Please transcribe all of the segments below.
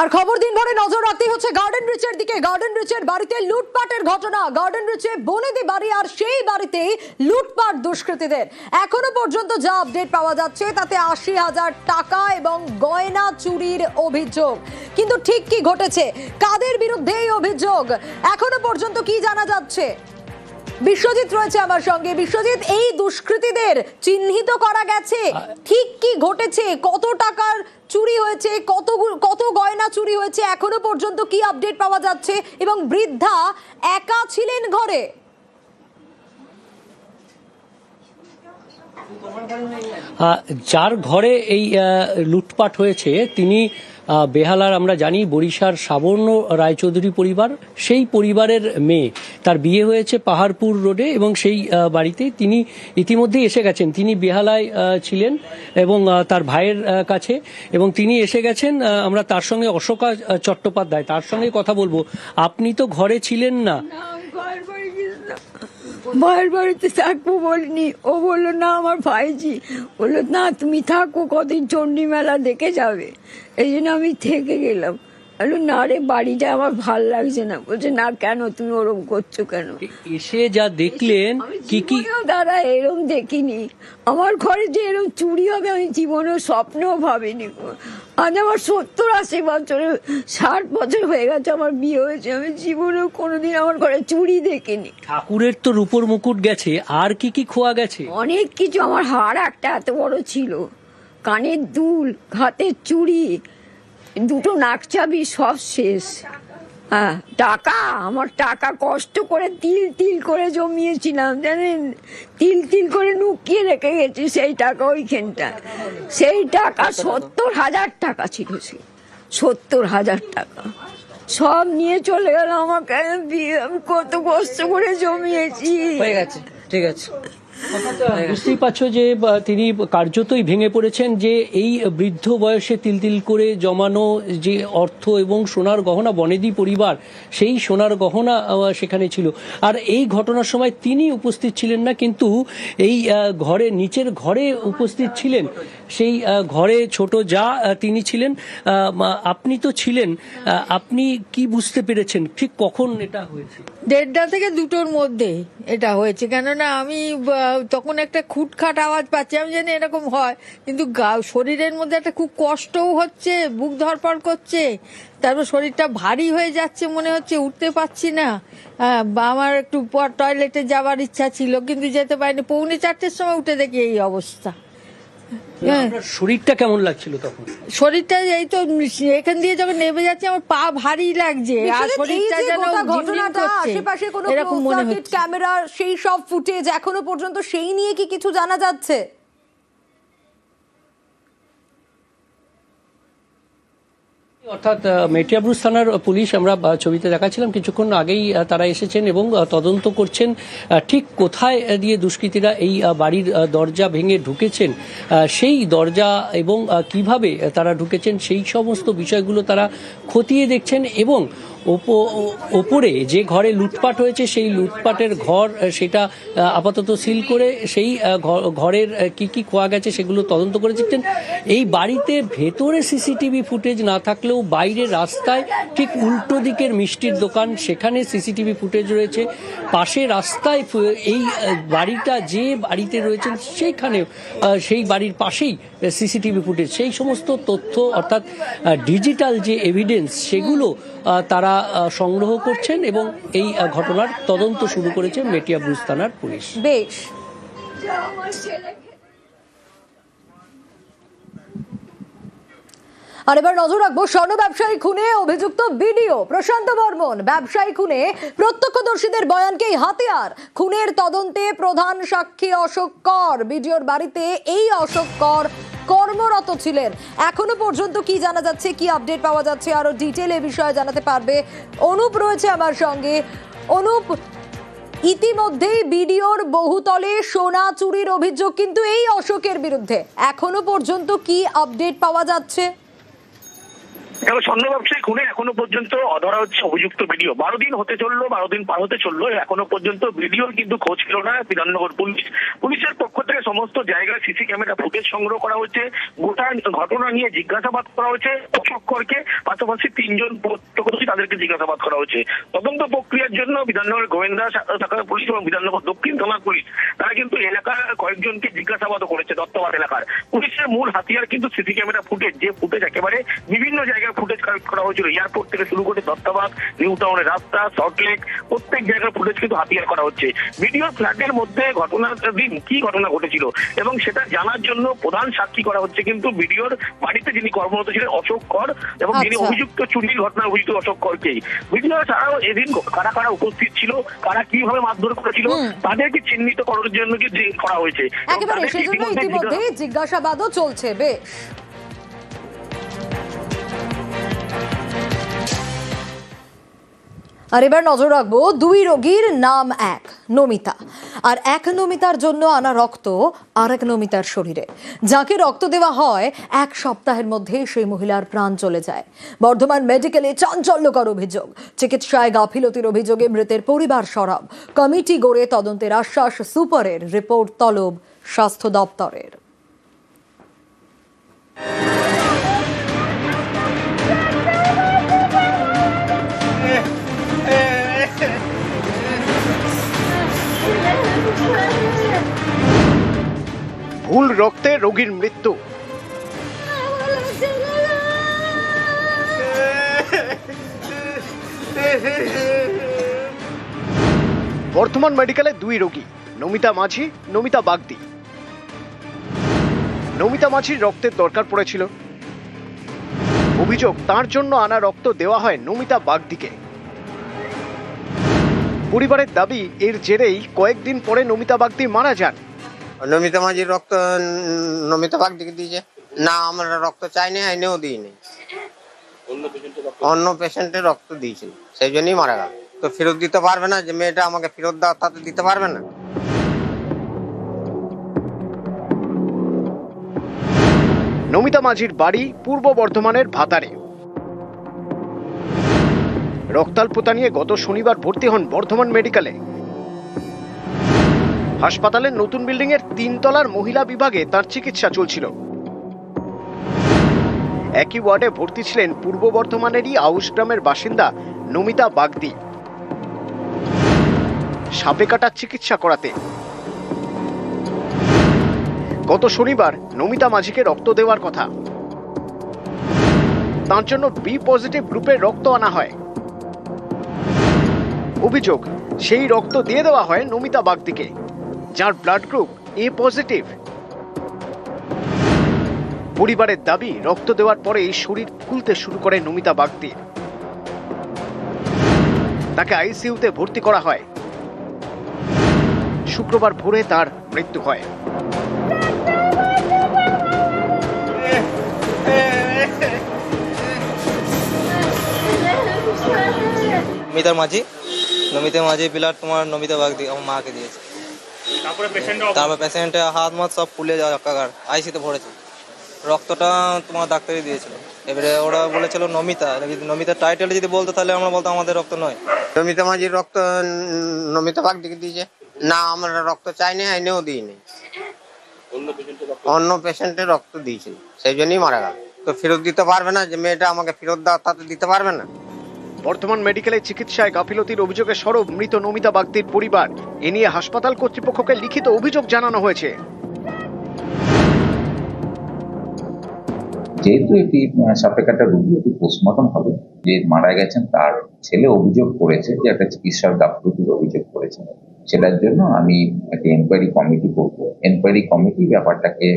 আর খবর দিন ভরে নজর রাখতে হচ্ছে গার্ডেন রিচের দিকে। গার্ডেন রিচের বাড়িতে লুটপাটের ঘটনা। গার্ডেন রিচে বনেদি বাড়ি আর সেই বাড়িতে লুটপাট দুষ্কৃতীদের। এখনও পর্যন্ত যা আপডেট পাওয়া যাচ্ছে তাতে আশি হাজার টাকা এবং গয়না চুরির অভিযোগ। কিন্তু ঠিক কি ঘটেছে? কাদের বিরুদ্ধে এই অভিযোগ? এখনও পর্যন্ত কি জানা যাচ্ছে? বিশ্বজিৎ রয়েছে আমার সঙ্গে। বিশ্বজিৎ এই দুষ্কৃতীদের চিহ্নিত করা গেছে? ঠিক কি ঘটেছে? কত টাকার চুরি হয়েছে, কত কত গয়না চুরি হয়েছে, এখনও পর্যন্ত কি আপডেট পাওয়া যাচ্ছে? এবং বৃদ্ধা একা ছিলেন ঘরে? যার ঘরে এই লুটপাট হয়েছে, তিনি বেহালার আমরা জানি বরিশার সাবর্ণ রায়চৌধুরী পরিবার, সেই পরিবারের মেয়ে। তার বিয়ে হয়েছে পাহাড়পুর রোডে এবং সেই বাড়িতে তিনি ইতিমধ্যেই এসে গেছেন। তিনি বেহালায় ছিলেন এবং তার ভাইয়ের কাছে এবং তিনি এসে গেছেন আমরা তার সঙ্গে অশোকা চট্টোপাধ্যায়। তার সঙ্গে কথা বলব। আপনি তো ঘরে ছিলেন না না, আমি ঘরের বাড়ি গেছিলাম। ভাইয়ের বাড়িতে থাকব বলিনি। ও বলল, না আমার ভাইজি। বলল, না, তুমি থাকো, কদিন চণ্ডী মেলা দেখে যাবে। এই জন্য আমি থেকে গেলাম। বলল না রে বাড়িটা আমার ভালো লাগছে না। বলছে না কেন? তুমি ওরম করছ কেন? এসে যা দেখলেন কি কি? দাদা এরম দেখিনি। আমার ঘরে যে এরম চুরি হবে আমি জীবনেও স্বপ্নেও ভাবিনি। আজ আমার সত্তর আশি বছর ষাট বছর হয়ে গেছে আমার বিয়ে হয়েছে আমি জীবনেও কোনোদিন আমার ঘরে চুরি দেখিনি। ঠাকুরের তো রূপর মুকুট গেছে আর কি কি খোয়া গেছে? অনেক কিছু আমার হাড় একটা এত বড় ছিল। কানের দুল হাতের চুড়ি দুটো নাকচাবি সব শেষ। হ্যাঁ টাকা, আমার টাকা কষ্ট করে তিল তিল করে জমিয়েছিলাম, জানেন? তিল তিল করে লুকিয়ে রেখে গেছি সেই টাকা ওইখানটা সেই টাকা সত্তর হাজার টাকা ছিল সে। সত্তর হাজার টাকা। সব নিয়ে চলে গেল আমাকে কত কষ্ট করে জমিয়েছি। হয়ে গেছে, ঠিক আছে। বুঝতেই পারছ যে তিনি কার্যতই ভেঙে পড়েছেন যে এই বৃদ্ধ বয়সে তিল তিল করে জমানো যে অর্থ এবং সোনার গহনা বনেদি পরিবার সেই সোনার গহনা সেখানে ছিল। আর এই ঘটনার সময় তিনি উপস্থিত ছিলেন না কিন্তু এই ঘরে নিচের ঘরে উপস্থিত ছিলেন। সেই ঘরে ছোট যা তিনি ছিলেন। আপনি তো ছিলেন। আপনি কি বুঝতে পেরেছেন? ঠিক কখন এটা হয়েছে? দেড়টা থেকে দুটোর মধ্যে এটা হয়েছে। কেননা আমি তখন একটা খুটখাট আওয়াজ পাচ্ছি। আমি জানি এরকম হয়, কিন্তু গা- শরীরের মধ্যে একটা খুব কষ্টও হচ্ছে, বুক ধরপড় করছে, তারপর শরীরটা ভারী হয়ে যাচ্ছে মনে হচ্ছে, উঠতে পারছি না। আমার একটু টয়লেটে যাওয়ার ইচ্ছা ছিল, কিন্তু যেতে পারিনি। পৌনে চারটের সময় উঠে দেখি এই অবস্থা। শরীরটা কেমন লাগছিল তখন? শরীরটা এই তো এখান দিয়ে যখন নেমে যাচ্ছে আমার পা ভারী লাগছে আর শরীরটা যেন ঘটনাটা আশেপাশে কোনো ক্যামেরা মনে সেই সব ফুটেজ এখনও পর্যন্ত সেই নিয়ে কি কিছু জানা যাচ্ছে? অর্থাৎ মেটিয়াবুস থানার পুলিশ আমরা ছবিতে দেখাচ্ছিলাম। কিছুক্ষণ আগেই তারা এসেছেন এবং তদন্ত করছেন ঠিক কোথায় দিয়ে দুষ্কৃতীরা এই বাড়ির দরজা ভেঙে ঢুকেছেন সেই দরজা এবং কীভাবে তারা ঢুকেছেন, সেই সমস্ত বিষয়গুলো তারা খতিয়ে দেখছেন এবং ওপরে যে ঘরে লুটপাট হয়েছে, সেই লুটপাটের ঘর সেটা আপাতত সিল করে সেই ঘরের কি কি খোয়া গেছে সেগুলো তদন্ত করে দেখছেন। এই বাড়িতে ভেতরে সিসিটিভি ফুটেজ না থাকলেও বাইরে রাস্তায় ঠিক উল্টো দিকের মিষ্টির দোকান, সেখানে সিসিটিভি ফুটেজ রয়েছে। পাশে রাস্তায় এই বাড়িটা যে বাড়িতে রয়েছেন সেইখানে সেই বাড়ির পাশেই সিসিটিভি ফুটেজ। সেই সমস্ত তথ্য, অর্থাৎ ডিজিটাল যে এভিডেন্স সেগুলো তারা সংগ্রহ করছেন এবং এই ঘটনার তদন্ত শুরু করেছে মেটিয়া ব্রুজ থানার পুলিশ। বেশ। আর এবার নজর রাখব স্বর্ণ ব্যবসায়ী খুনে অভিযুক্ত বিডিও প্রশান্ত বর্মন। ব্যবসায়ী খুনে প্রত্যক্ষদর্শীদের বয়ানকেই হাতিয়ার। খুনের তদন্তে প্রধান সাক্ষী অশোক কর। বিডিওর বাড়িতে এই অশোক কর কর্মরত ছিলেন। এখনও পর্যন্ত কি জানা যাচ্ছে, কি আপডেট পাওয়া যাচ্ছে, আরও ডিটেল এ বিষয়ে জানাতে পারবে অনুপ রয়েছে আমার সঙ্গে। অনুপ, ইতিমধ্যেই বিডিওর বহুতলে সোনা চুরির অভিযোগ, কিন্তু এই অশোকের বিরুদ্ধে এখনও পর্যন্ত কি আপডেট পাওয়া যাচ্ছে? এবার স্বর্ণ ব্যবসায়ী খুনে এখনও পর্যন্ত অধরা হচ্ছে অভিযুক্ত ভিডিও বারো দিন হতে চলল, বারো দিন পার হতে চলল, এখনও পর্যন্ত ভিডিওর কিন্তু খোঁজ ছিল না বিধাননগর পুলিশ। পুলিশের পক্ষ থেকে সমস্ত জায়গায় সিসি ক্যামেরা ফুটেজ সংগ্রহ করা হচ্ছে গোটা ঘটনা নিয়ে জিজ্ঞাসাবাদ করা হচ্ছে চক্করকে পাশাপাশি তিনজন প্রত্যক্ষদর্শী তাদেরকে জিজ্ঞাসাবাদ করা হচ্ছে তদন্ত প্রক্রিয়ার জন্য বিধাননগর গোয়েন্দা শা- শাখার পুলিশ এবং বিধাননগর দক্ষিণ থানার পুলিশ, তারা কিন্তু এলাকার কয়েকজনকে জিজ্ঞাসাবাদও করেছে দত্তবাদ এলাকার। পুলিশের মূল হাতিয়ার কিন্তু সিসি ক্যামেরা ফুটেজ, যে ফুটেজ একেবারে বিভিন্ন জায়গায় ফুটেজ কালেক্ট করা হয়েছিল। এয়ারপোর্ট থেকে শুরু করে দত্তাবাদ নিউ টাউনের রাস্তা সল্টলেক প্রত্যেক জায়গার ফুটেজ কিন্তু হাতিয়ার করা হচ্ছে। ভিডিও ফ্ল্যাটের মধ্যে ঘটনার দিন কি ঘটনা ঘটেছিল এবং সেটা জানার জন্য প্রধান সাক্ষী করা হচ্ছে কিন্তু ভিডিওর বাড়িতে যিনি কর্মরত ছিলেন অশোক কর এবং যিনি আচ্ছা। অভিযুক্ত চুরির ঘটনায় অভিযুক্ত অশোক করকেই। ভিডিও ছাড়াও এদিন কারা কারা উপস্থিত ছিল কারা কীভাবে মারধর করেছিল তাদেরকে চিহ্নিত করার জন্য কি করা হয়েছে। একেবারে সেজন্য ইতিমধ্যে জিজ্ঞাসাবাদও চলছে বেশ। আর এবার নজর রাখব দুই রোগীর নাম এক, নমিতা। আর এক নমিতার জন্য আনা রক্ত আর এক নমিতার শরীরে। যাকে রক্ত দেওয়া হয়, এক সপ্তাহের মধ্যে সেই মহিলার প্রাণ চলে যায়। বর্ধমান মেডিকেলে চাঞ্চল্যকর অভিযোগ। চিকিৎসায় গাফিলতির অভিযোগে মৃতের পরিবার সরব। কমিটি গড়ে তদন্তের আশ্বাস সুপারের রিপোর্ট তলব স্বাস্থ্য দপ্তরের। রোগীর মৃত্যু। বর্ধমান মেডিকেলে দুই রোগী, নমিতা মাঝি, নমিতা বাগদি। নমিতা মাঝির রক্তের দরকার পড়েছিল। অভিযোগ, তার জন্য আনা রক্ত দেওয়া হয় নমিতা বাগদিকে। পরিবারের দাবি, এর জেরেই কয়েকদিন পরে নমিতা বাগদি মারা যান। নমিতা মাঝির রক্ত নমিতা বাগ দিকে দিয়েছে না আমরা রক্ত চাইনি আইনেও দিইনি অন্য পেশেন্টের রক্ত দিয়েছিল সেই জন্যই মারা গেল। তো ফেরত দিতে পারবে না যে মেয়েটা আমাকে ফেরত দাও তাতে দিতে পারবে না? নমিতা মাঝির বাড়ি পূর্ব বর্ধমানের ভাতারে। রক্তাল্পতা নিয়ে গত শনিবার ভর্তি হন বর্ধমান মেডিকেলে। হাসপাতালের নতুন বিল্ডিং এর তিনতলার মহিলা বিভাগে তার চিকিৎসা চলছিল। একই ওয়ার্ডে ভর্তি ছিলেন পূর্ব বর্ধমানেরই আউশ গ্রামের বাসিন্দা নমিতা বাগদি। সাপে কাটার চিকিৎসা করাতে। গত শনিবার নমিতা মাঝিকে রক্ত দেওয়ার কথা। তার জন্য বি পজিটিভ গ্রুপের রক্ত আনা হয়। অভিযোগ, সেই রক্ত দিয়ে দেওয়া হয় নমিতা বাগদিকে। যার ব্লাড গ্রুপ এ পজিটিভ পরিবারের দাবি, রক্ত দেওয়ার পরে এই শরীর ফুলতে শুরু করে নমিতা বাগদি। তাকে আইসিইউতে ভর্তি করা হয়। শুক্রবার ভোরে তার মৃত্যু হয়। নমিতার মাঝি? নমিতা মাঝি পিলার তোমার নমিতা বাগ দিয়ে আমার মাকে দিয়েছে। তারপর পেশেন্টের হাত মাত সব ফুলে যাওয়া একাকার আইসিতে ভরেছে। রক্তটা তোমার ডাক্তারই দিয়েছিল। এবারে ওরা বলেছিল নমিতা। যদি নমিতার টাইটেল যদি বলতো তাহলে আমরা বলতো আমাদের রক্ত নয়। নমিতা মাঝির রক্ত নমিতা বাগ দিকে দিয়েছে। না আমরা রক্ত চাই চাইনি আইনেও দিইনি। অন্য পেশেন্টের রক্ত দিয়েছিল। সেই জন্যই মারা গেল। তো ফেরত দিতে পারবে না যে মেয়েটা আমাকে ফেরত দাও তাতে দিতে পারবে না? বর্তমান মেডিকেলে চিকিৎসায় গাফিলতির অভিযোগে সরব মৃত নমিতা বাগদির পরিবার। এ নিয়ে হাসপাতাল কর্তৃপক্ষকে লিখিত অভিযোগ জানানো হয়েছে। যেহেতু এটি আহ, সাপে কাটা রোগী এটি পোস্টমর্টম হবে যে মারা গেছেন তার ছেলে অভিযোগ করেছে যে একটা চিকিৎসার গাফলতির অভিযোগ করেছে। সেটার জন্য আমি একটা এনকোয়ারি কমিটি করব। এনকোয়ারি কমিটি ব্যাপারটাকে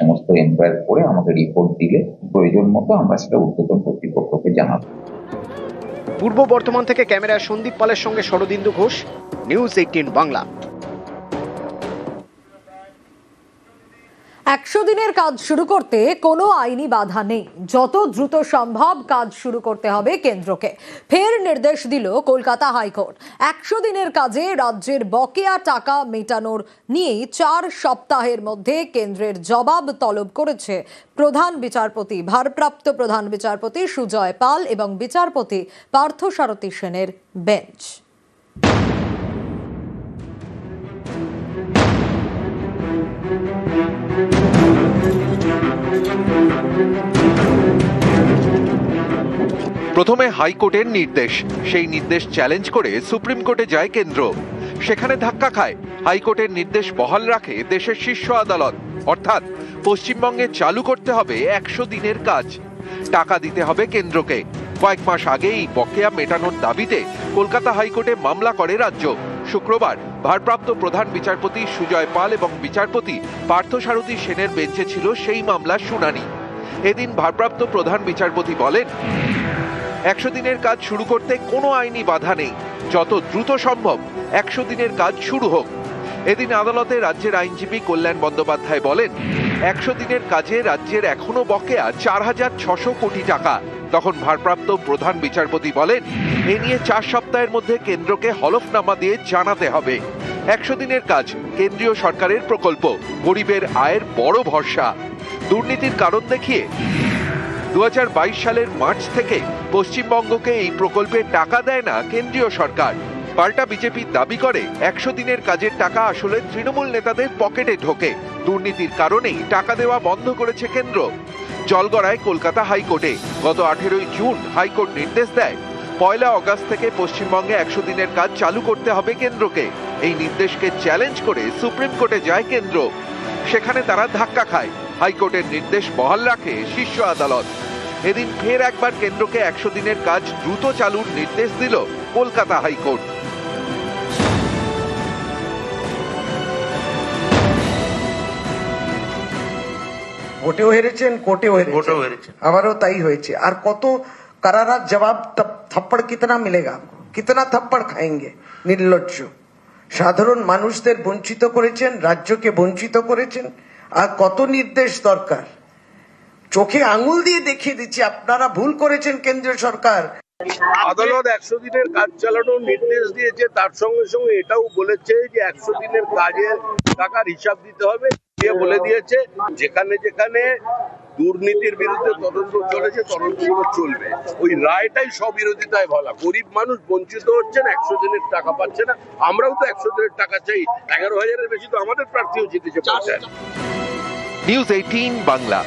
সমস্ত এনকোয়ারি করে আমাকে রিপোর্ট দিলে প্রয়োজন মতো আমরা সেটা ঊর্ধ্বতন কর্তৃপক্ষকে জানাব। পূর্ব বর্ধমান থেকে ক্যামেরায় সন্দীপ পালের সঙ্গে শরদিন্দু ঘোষ নিউজ এইটিন বাংলা। একশো দিনের কাজ শুরু করতে কোনো আইনি বাধা নেই। যত দ্রুত সম্ভব কাজ শুরু করতে হবে কেন্দ্রকে। ফের নির্দেশ দিল কলকাতা হাইকোর্ট। একশো দিনের কাজে রাজ্যের বকেয়া টাকা মেটানোর নিয়ে চার সপ্তাহের মধ্যে কেন্দ্রের জবাব তলব করেছে প্রধান বিচারপতি, ভারপ্রাপ্ত প্রধান বিচারপতি সুজয় পাল এবং বিচারপতি পার্থসারথী সেনের বেঞ্চ। প্রথমে হাইকোর্টের নির্দেশ। সেই নির্দেশ চ্যালেঞ্জ করে সুপ্রিম কোর্টে যায় কেন্দ্র। সেখানে ধাক্কা খায়। হাইকোর্টের নির্দেশ বহাল রাখে দেশের শীর্ষ আদালত। অর্থাৎ পশ্চিমবঙ্গে চালু করতে হবে একশো দিনের কাজ। টাকা দিতে হবে কেন্দ্রকে। কয়েক মাস আগেই বকেয়া মেটানোর দাবিতে কলকাতা হাইকোর্টে মামলা করে রাজ্য। শুক্রবার ভারপ্রাপ্ত প্রধান বিচারপতি সুজয় পাল এবং বিচারপতি পার্থসারথী সেনের বেঞ্চে ছিল সেই মামলার শুনানি। এদিন ভারপ্রাপ্ত প্রধান বিচারপতি বলেন, একশো দিনের কাজ শুরু করতে কোনো আইনি বাধা নেই। যত দ্রুত সম্ভব একশো দিনের কাজ শুরু হোক। এদিন আদালতে রাজ্যের আইনজীবী কল্যাণ বন্দ্যোপাধ্যায় বলেন, একশো দিনের কাজে রাজ্যের এখনও বকেয়া চার হাজার ছশো কোটি টাকা। তখন ভারপ্রাপ্ত প্রধান বিচারপতি বলেন, এ নিয়ে চার সপ্তাহের মধ্যে কেন্দ্রকে হলফনামা দিয়ে জানাতে হবে। একশো দিনের কাজ, কেন্দ্রীয় সরকারের প্রকল্প, গরিবের আয়ের বড় ভরসা। দুর্নীতির কারণ দেখিয়ে দু হাজার বাইশ সালের মার্চ থেকে পশ্চিমবঙ্গকে এই প্রকল্পে টাকা দেয় না কেন্দ্রীয় সরকার। পাল্টা বিজেপি দাবি করে, একশো দিনের কাজের টাকা আসলে তৃণমূল নেতাদের পকেটে ঢোকে। দুর্নীতির কারণেই টাকা দেওয়া বন্ধ করেছে কেন্দ্র। জলগড়ায় কলকাতা হাইকোর্টে। গত আঠেরোই জুন হাইকোর্ট নির্দেশ দেয়, পয়লা অগস্ট থেকে পশ্চিমবঙ্গে একশো দিনের কাজ চালু করতে হবে কেন্দ্রকে। এই নির্দেশকে চ্যালেঞ্জ করে সুপ্রিম কোর্টে যায় কেন্দ্র। সেখানে তারা ধাক্কা খায়। হাইকোর্টের নির্দেশ বহাল রাখে শীর্ষ আদালত। এদিন ফের একবার কেন্দ্রকে একশো দিনের কাজ দ্রুত চালুর নির্দেশ দিল কলকাতা হাইকোর্ট। ভোটেও হেরেছেন কোর্টেও ভোটেও হেরেছেন। আবারও তাই হয়েছে। আর কত কারারা জবাব থাপ্পড় কিতনা মিলেগা কিতনা থাপ্পড় খায়েঙ্গে? নির্লজ্জ। সাধারণ মানুষদের বঞ্চিত করেছেন রাজ্যকে বঞ্চিত করেছেন। আর কত নির্দেশ দরকার? চোখে আঙুল দিয়ে দেখিয়ে দিচ্ছি আপনারা ভুল করেছেন কেন্দ্রীয় সরকার। আদালত একশো দিনের কাজ চালানোর নির্দেশ দিয়েছে তার সঙ্গে সঙ্গে এটাও বলেছে যে একশো দিনের কাজের টাকার হিসাব দিতে হবে। দিয়ে বলে দিয়েছে যেখানে যেখানে দুর্নীতির বিরুদ্ধে তদন্ত চলেছে তদন্তগুলো চলবে। ওই রায়টাই স্ববিরোধিতায় বলা গরিব মানুষ বঞ্চিত হচ্ছেন একশো দিনের টাকা পাচ্ছে না। আমরাও তো একশো দিনের টাকা চাই। এগারো হাজারের বেশি তো আমাদের প্রার্থীও জিতেছে নিউজ এইটিন বাংলা।